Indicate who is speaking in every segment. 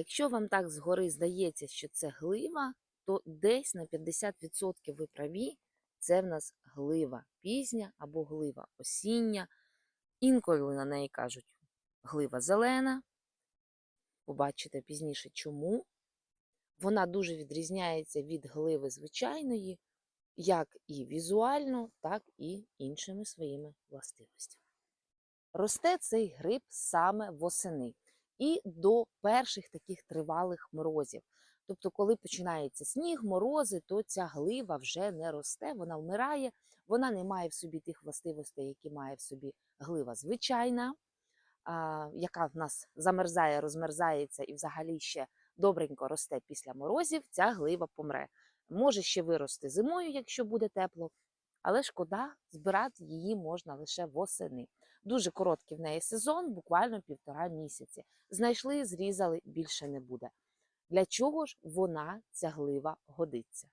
Speaker 1: Якщо вам так згори здається, що це глива, то десь на 50% ви праві, це в нас глива пізня або глива осіння. Інколи на неї кажуть глива зелена. Побачите пізніше чому. Вона дуже відрізняється від гливи звичайної, як і візуально, так і іншими своїми властивостями. Росте цей гриб саме восени і до перших таких тривалих морозів. Тобто, коли починається сніг, морози, то ця глива вже не росте, вона вмирає, вона не має в собі тих властивостей, які має в собі глива звичайна, яка в нас замерзає, розмерзається і взагалі ще добренько росте після морозів, ця глива помре. Може ще вирости зимою, якщо буде тепло, але шкода, збирати її можна лише восени. Дуже короткий в неї сезон, буквально півтора місяці. Знайшли, зрізали, більше не буде. Для чого ж вона, ця глива, годиться?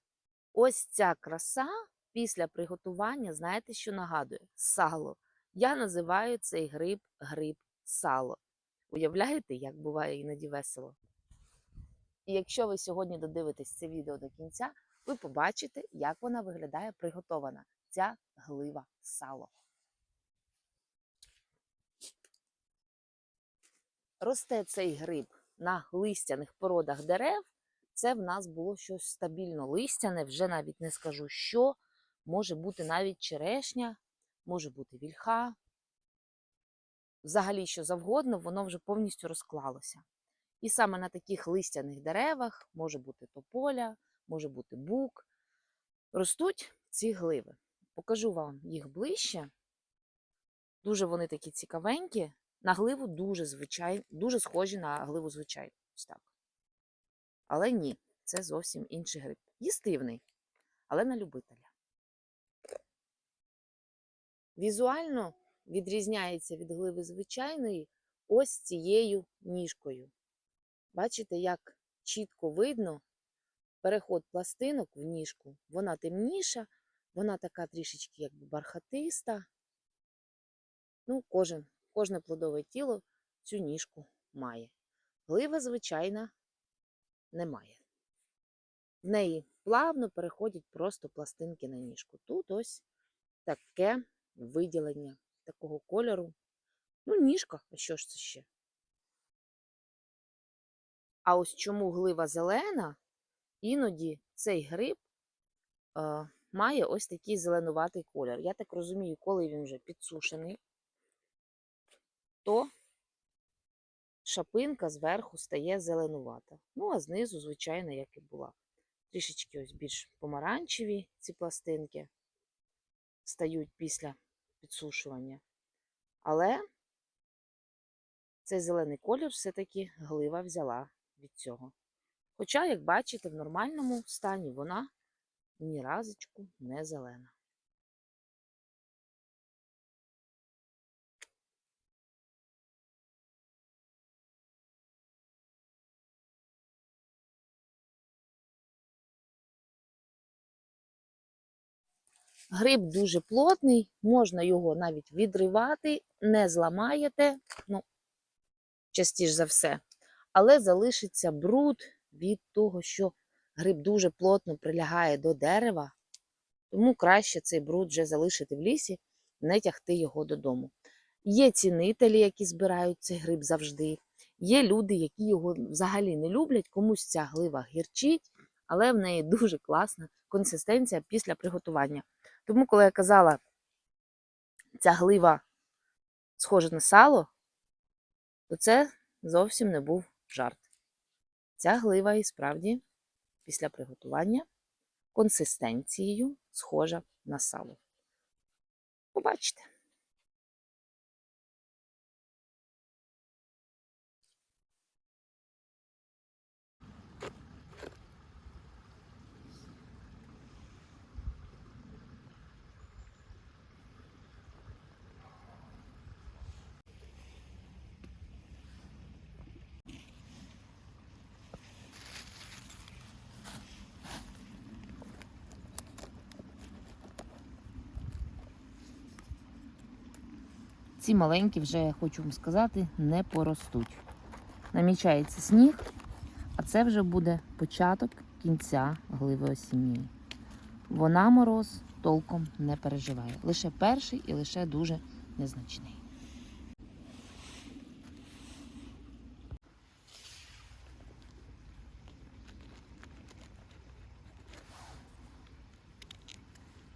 Speaker 1: Ось ця краса після приготування, знаєте, що нагадує? Сало. Я називаю цей гриб гриб сало. Уявляєте, як буває іноді весело? І якщо ви сьогодні додивитесь це відео до кінця, ви побачите, як вона виглядає приготована, ця глива сало. Росте цей гриб на листяних породах дерев. Це в нас було щось стабільно листяне, вже навіть не скажу що. Може бути навіть черешня, може бути вільха. Взагалі, що завгодно, воно вже повністю розклалося. І саме на таких листяних деревах може бути тополя, може бути бук. Ростуть ці гливи. Покажу вам їх ближче. Дуже вони такі цікавенькі. На гливу дуже звичай... дуже схожі на гливу звичайну. Так. Але ні, це зовсім інший гриб. Їстивний, але на любителя. Візуально відрізняється від гливи звичайної ось цією ніжкою. Бачите, як чітко видно переход пластинок в ніжку. Вона темніша, вона така трішечки якби бархатиста. Ну, кожен, кожне плодове тіло цю ніжку має. Глива, звичайна, немає. В неї плавно переходять просто пластинки на ніжку. Тут ось таке виділення такого кольору. Ну, ніжка, а що ж це ще? А ось чому глива зелена, іноді цей гриб е, має ось такий зеленуватий колір. Я так розумію, коли він вже підсушений, то шапинка зверху стає зеленувата. Ну, а знизу, звичайно, як і була. Трішечки ось більш помаранчеві ці пластинки стають після підсушування. Але цей зелений колір все-таки глива взяла від цього. Хоча, як бачите, в нормальному стані вона ні разочку не зелена. Гриб дуже плотний, можна його навіть відривати, не зламаєте, ну, частіше за все, але залишиться бруд від того, що гриб дуже плотно прилягає до дерева, тому краще цей бруд вже залишити в лісі, не тягти його додому. Є цінителі, які збирають цей гриб завжди. Є люди, які його взагалі не люблять, комусь ця глива гірчить, але в неї дуже класна консистенція після приготування. Тому, коли я казала, ця глива схожа на сало, то це зовсім не був жарт. Ця глива і справді після приготування консистенцією схожа на сало. Побачите. Ці маленькі вже, хочу вам сказати, не поростуть. Намічається сніг, А це вже буде початок кінця гливи осінньої. Вона мороз толком не переживає. Лише перший і лише дуже незначний.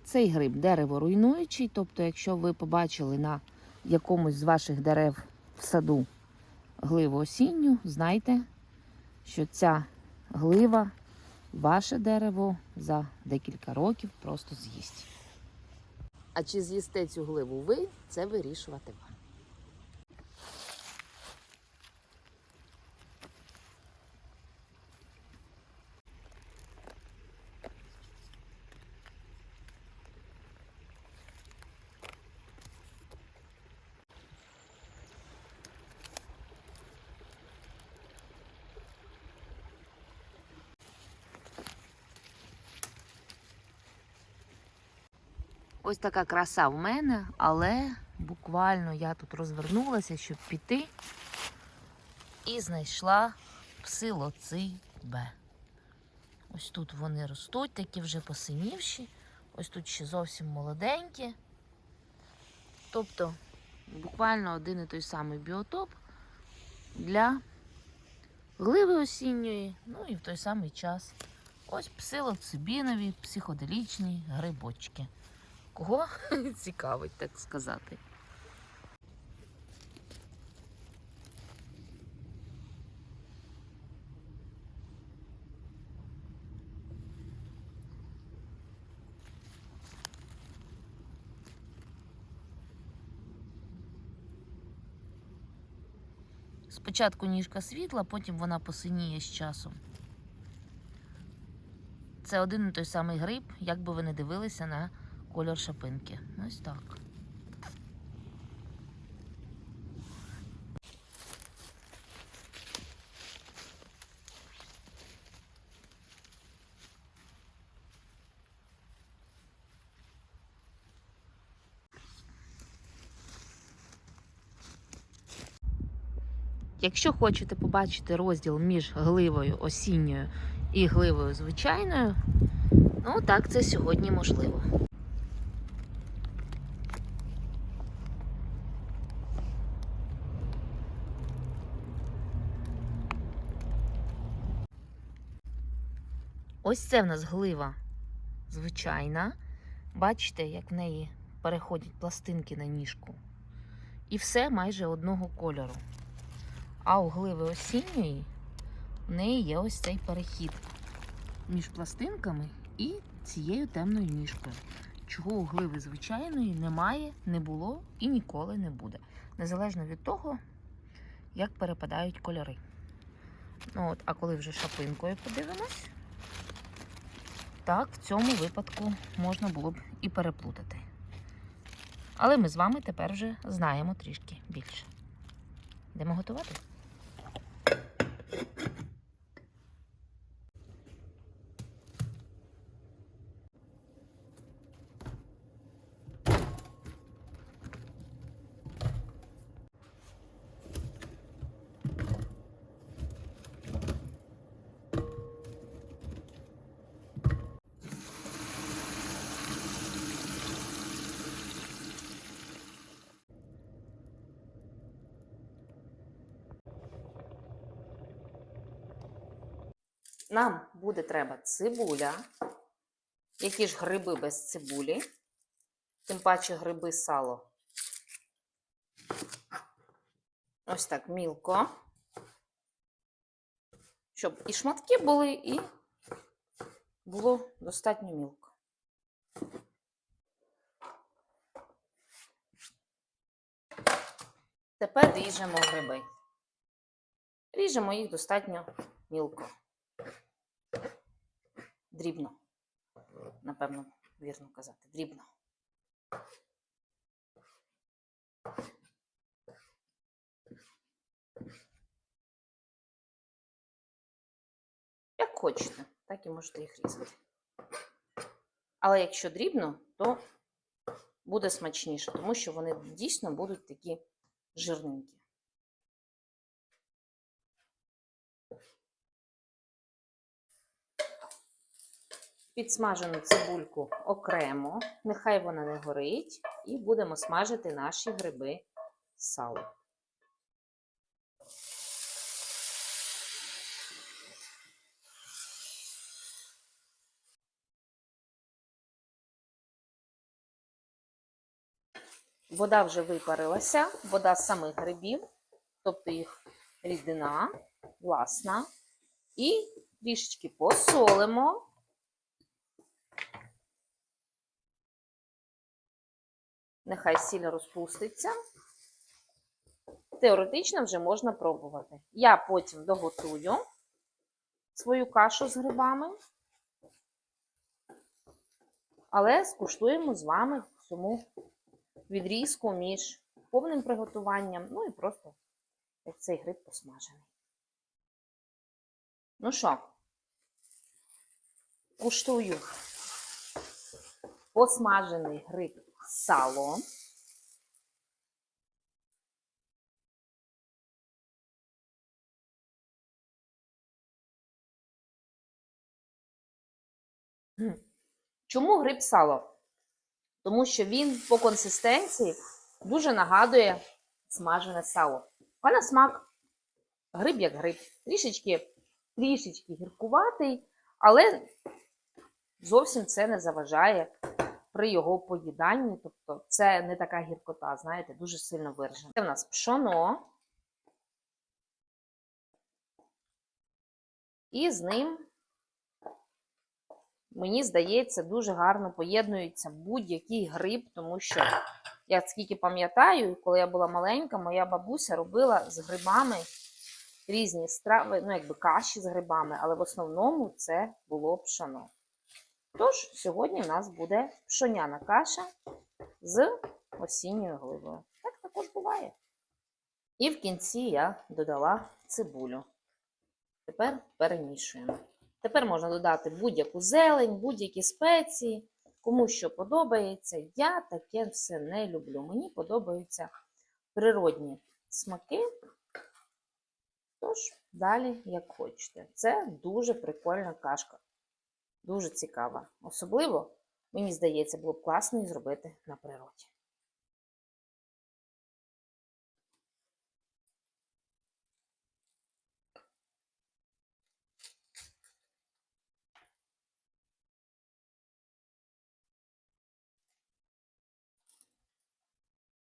Speaker 1: Цей гриб дереворуйнуючий, тобто, якщо ви побачили на якомусь з ваших дерев в саду гливу осінню, знайте, що ця глива ваше дерево за декілька років просто з'їсть. А чи з'їсте цю гливу ви, це вирішувати вам. Ось така краса в мене, але буквально я тут розвернулася, щоб піти, і знайшла псилоцибе. Ось тут вони ростуть, такі вже посинівші. Ось тут ще зовсім молоденькі. Тобто буквально один і той самий біотоп для гливи осінньої, ну і в той самий час. Ось псилоцибінові психоделічні грибочки. Кого цікавить, так сказати. Спочатку ніжка світла, потім вона посиніє з часом. Це один і той самий гриб, як би ви не дивилися на кольор шапинки. Ось так. Якщо хочете побачити розділ між гливою осінньою і гливою звичайною, ну так це сьогодні можливо. Ось це в нас глива звичайна. Бачите, як в неї переходять пластинки на ніжку. І все майже одного кольору. А у гливи осінньої в неї є ось цей перехід між пластинками і цією темною ніжкою. Чого у гливи звичайної немає, не було і ніколи не буде. Незалежно від того, як перепадають кольори. Ну от, А коли вже шапинкою подивимось, так, в цьому випадку можна було б і переплутати. Але ми з вами тепер вже знаємо трішки більше. Йдемо готувати? Нам буде треба цибуля. Які ж гриби без цибулі? Тим паче гриби сало. Ось так мілко. Щоб і шматки були, і було достатньо мілко. Тепер ріжемо гриби. Ріжемо їх достатньо мілко. Дрібно. Напевно, вірно казати. Дрібно. Як хочете, так і можете їх різати. Але якщо дрібно, то буде смачніше, тому що вони дійсно будуть такі жирненькі. Підсмажену цибульку окремо, нехай вона не горить, і будемо смажити наші гриби з салом. Вода вже випарилася, вода з самих грибів, тобто їх рідина власна. І трішечки посолимо. Нехай сіль розпуститься. Теоретично вже можна пробувати. Я потім доготую свою кашу з грибами, але скуштуємо з вами цьому відрізку між повним приготуванням, ну і просто як цей гриб посмажений. Ну що, куштую посмажений гриб М. Чому гриб сало? Тому що він по консистенції дуже нагадує смажене сало. А на смак гриб як гриб. Трішечки, трішечки гіркуватий, але зовсім це не заважає при його поїданні. Тобто це не така гіркота, знаєте, дуже сильно виражена. Це в нас пшоно. І з ним, мені здається, дуже гарно поєднується будь-який гриб, тому що я скільки пам'ятаю, коли я була маленька, моя бабуся робила з грибами різні страви, ну, якби каші з грибами, але в основному це було пшоно. Тож, сьогодні в нас буде пшоняна каша з осінньою гливою. Так також буває. І в кінці я додала цибулю. Тепер перемішуємо. Тепер можна додати будь-яку зелень, будь-які спеції, кому що подобається. Я таке все не люблю. Мені подобаються природні смаки. Тож, далі, як хочете. Це дуже прикольна кашка. Дуже цікава. Особливо, мені здається, було б класно її зробити на природі.